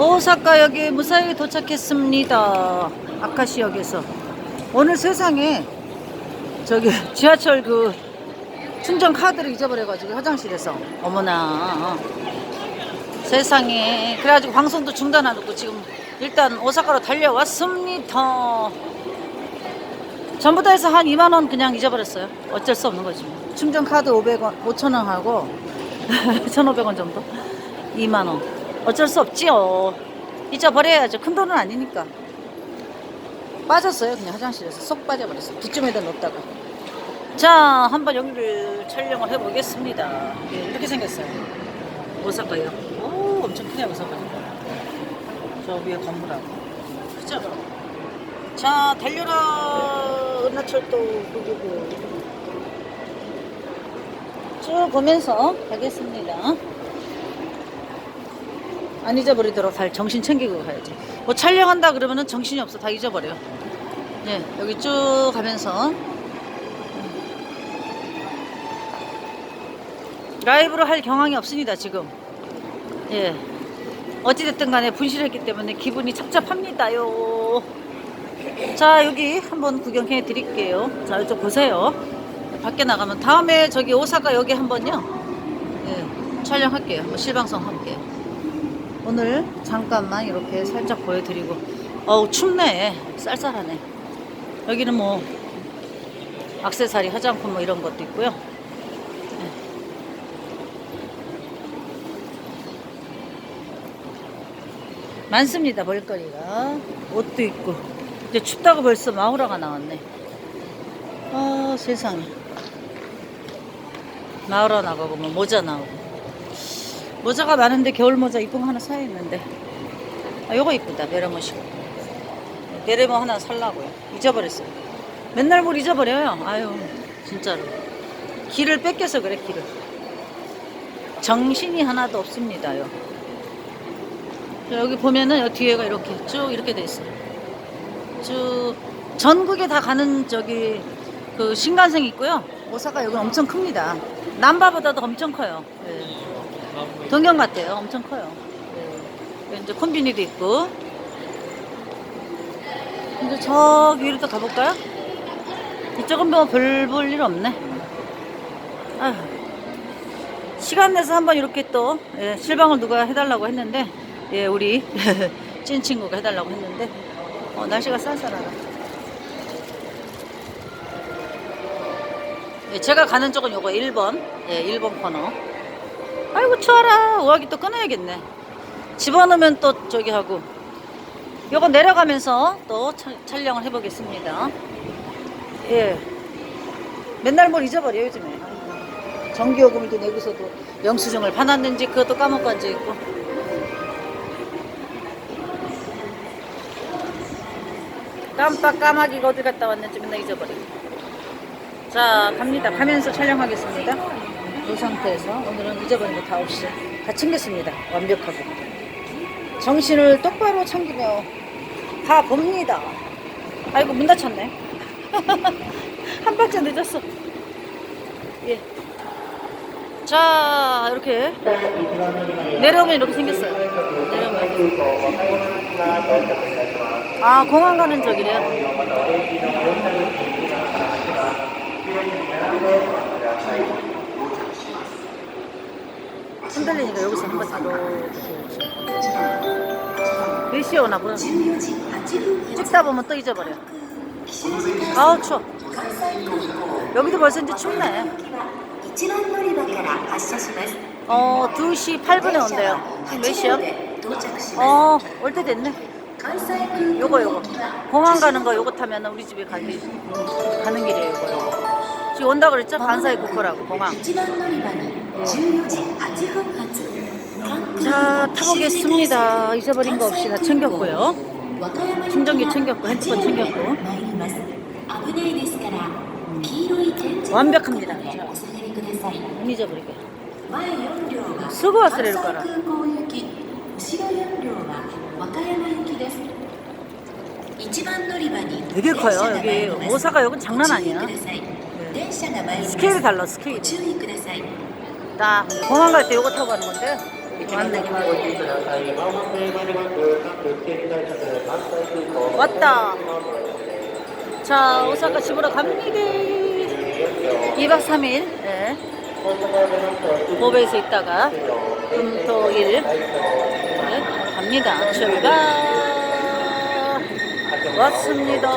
오사카역에 무사히 도착했습니다. 아카시역에서. 오늘 세상에 저기 지하철 그 충전 카드를 잊어버려가지고 화장실에서 어머나 세상에 그래가지고 방송도 중단하고 지금 일단 오사카로 달려왔습니다. 전부 다 해서 한 2만 원 그냥 잊어버렸어요. 어쩔 수 없는 거지. 충전 카드 500원, 5천 원 하고 1,500원 정도. 2만 원. 어쩔 수 없지요. 잊어버려야죠. 큰 돈은 아니니까. 빠졌어요. 그냥 화장실에서 쏙 빠져버렸어요. 뒷쯤에다 놓다가. 자, 한번 여기를 촬영을 해보겠습니다. 예, 이렇게 생겼어요. 오사카요. 오, 엄청 크네, 오사카. 저 위에 건물하고. 그죠? 자, 달려라, 은하철도 그리고 쭉 보면서 가겠습니다. 안 잊어버리도록 잘 정신 챙기고 가야지. 뭐 촬영한다 그러면은 정신이 없어. 다 잊어버려. 예, 여기 쭉 가면서 라이브로 할 경황이 없습니다, 지금. 예. 어찌됐든 간에 분실했기 때문에 기분이 착잡합니다요. 자, 여기 한번 구경해 드릴게요. 자, 이쪽 보세요. 밖에 나가면 다음에 저기 오사카 여기 한번요. 예, 촬영할게요. 한번 실방송 할게요. 오늘 잠깐만 이렇게 살짝 보여드리고. 어우 춥네. 쌀쌀하네. 여기는 뭐 악세사리 화장품 뭐 이런 것도 있고요. 네. 많습니다 볼거리가. 옷도 있고. 이제 춥다고 벌써 마우라가 나왔네. 아 세상에. 마우라 나가고 뭐 모자 나오고 모자가 많은데 겨울 모자 이쁜 거 하나 사야 했는데. 아 요거 이쁘다. 베레모시고 베레모 하나 살라고요. 잊어버렸어요. 맨날 뭘 잊어버려요? 아유 진짜로. 길을 뺏겨서 그래 길을. 정신이 하나도 없습니다요. 자, 여기 보면은 여기 뒤에가 이렇게 쭉 이렇게 돼 있어요. 쭉 전국에 다 가는 저기 그 신간생 있고요. 오사카 여기 엄청 큽니다. 남바보다도 엄청 커요. 네. 동경 같아요. 엄청 커요. 네. 이제 콤비니도 있고. 이제 저기 위로 또 가볼까요? 이쪽은 뭐 별 볼 일 없네. 아휴. 시간 내서 한번 이렇게 또 예, 실방을 누가 해달라고 했는데 예, 우리 찐 친구가 해달라고 했는데 어, 날씨가 쌀쌀하다. 예, 제가 가는 쪽은 요거 1번 예, 1번 코너 아이고 추워라. 우아기 또 끊어야겠네. 집어넣으면 또 저기 하고. 요거 내려가면서 또 차- 촬영을 해보겠습니다. 예. 맨날 뭘 잊어버려 요즘에. 전기요금도 내고서도 영수증을 파놨는지 그것도 까먹고 앉아있고. 깜빡 까마귀가 어디 갔다 왔는지 맨날 잊어버리고 자 갑니다. 가면서 촬영하겠습니다 이 상태에서 오늘은 잊어버린 거 다 없이 다 챙겼습니다. 완벽하고. 정신을 똑바로 챙기며 가 봅니다. 아이고 문 닫혔네. 한 발짝 늦었어. 예. 자 이렇게 내려오면 이렇게 생겼어요. 내려오면. 아 공항 가는 저기래요. 흔들리니까 여기서 한번 이렇게 일시 오나 보는 찍다 보면 또 잊어버려. 아우 추워. 여기도 벌써 이제 춥네. 어 2시 8분에 온대요. 몇 시요? 어올 때 됐네. 요거 요거. 공항 가는 거 요거 타면 우리 집에 갈, 가는 길이에요 요거. 요거 지금 온다 그랬죠? 간사이 국거라고 공항. 一番乗り場に14時8分発。 자 타보겠습니다 잊어버린 거 없이 다 챙겼고요 충전기 챙겼고 핸드폰 챙겼고 参ります。危ないですから黄色い点字 완벽합니다 お下がりください。 안 잊어버리게 前4両はすぐ忘れるから関西空港行き、後ろ4両は和歌山行きです。一番乗り場に 되게 커요. 여기 오사카 역은 장난 아니야. ご注意ください電車が参ります 스케일이 달라 스케일ご注意ください 딱 공항 갈 때 요거 타고 가는 건데 왔네. 왔다. 자, 오사카 집으로 갑니다. 2박 3일. 네. 고베에서 있다가 금 토 일 네, 갑니다. 출발. 왔습니다.